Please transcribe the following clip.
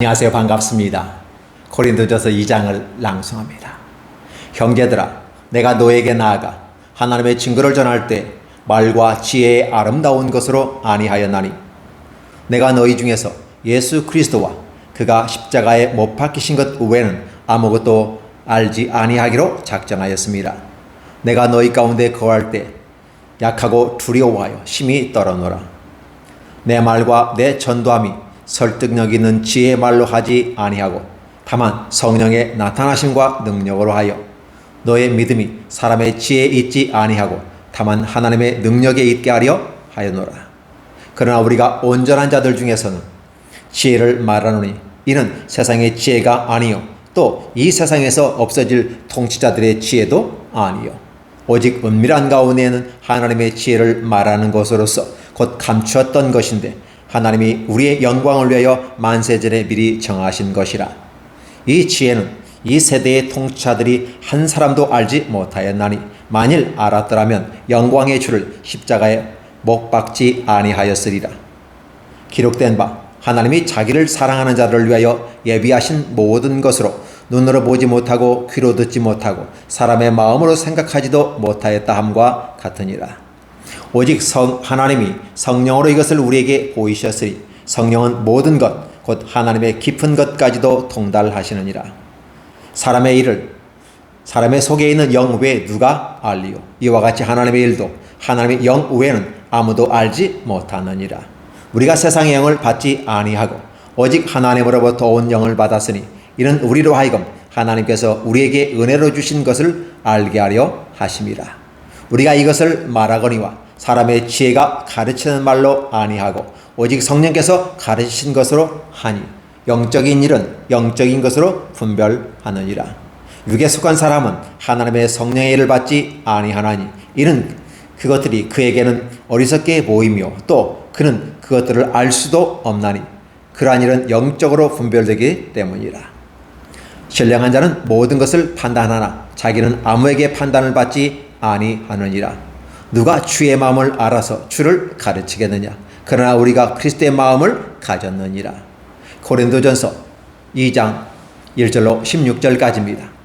안녕하세요. 반갑습니다. 고린도전서 2장을 낭송합니다. 형제들아, 내가 너에게 나아가 하나님의 증거를 전할 때 말과 지혜의 아름다운 것으로 아니하였나니 내가 너희 중에서 예수 그리스도와 그가 십자가에 못 박히신 것 외에는 아무것도 알지 아니하기로 작정하였습니다. 내가 너희 가운데 거할 때 약하고 두려워하여 심히 떨어노라. 내 말과 내 전도함이 설득력 있는 지혜의 말로 하지 아니하고 다만 성령의 나타나심과 능력으로 하여 너의 믿음이 사람의 지혜에 있지 아니하고 다만 하나님의 능력에 있게 하려 하였노라. 그러나 우리가 온전한 자들 중에서는 지혜를 말하노니 이는 세상의 지혜가 아니요 또 이 세상에서 없어질 통치자들의 지혜도 아니요 오직 은밀한 가운데에는 하나님의 지혜를 말하는 것으로서 곧 감추었던 것인데 하나님이 우리의 영광을 위하여 만세전에 미리 정하신 것이라. 이 지혜는 이 세대의 통치자들이 한 사람도 알지 못하였나니 만일 알았더라면 영광의 주를 십자가에 못 박지 아니하였으리라. 기록된 바 하나님이 자기를 사랑하는 자를 위하여 예비하신 모든 것으로 눈으로 보지 못하고 귀로 듣지 못하고 사람의 마음으로 생각하지도 못하였다 함과 같으니라. 오직 성 하나님이 성령으로 이것을 우리에게 보이셨으니 성령은 모든 것 곧 하나님의 깊은 것까지도 통달하시느니라. 사람의 일을 사람의 속에 있는 영 외에 누가 알리요? 이와 같이 하나님의 일도 하나님의 영 외에는 아무도 알지 못하느니라. 우리가 세상의 영을 받지 아니하고 오직 하나님으로부터 온 영을 받았으니 이는 우리로 하여금 하나님께서 우리에게 은혜로 주신 것을 알게 하려 하심이라. 우리가 이것을 말하거니와 사람의 지혜가 가르치는 말로 아니하고 오직 성령께서 가르치신 것으로 하니 영적인 일은 영적인 것으로 분별하느니라. 육에 속한 사람은 하나님의 성령의 일을 받지 아니하나니 이는 그것들이 그에게는 어리석게 보이며 또 그는 그것들을 알 수도 없나니 그러한 일은 영적으로 분별되기 때문이라. 신령한 자는 모든 것을 판단하나 자기는 아무에게 판단을 받지 아니하느니라. 누가 주의 마음을 알아서 주를 가르치겠느냐? 그러나 우리가 그리스도의 마음을 가졌느니라. 고린도전서 2장 1절로 16절까지입니다.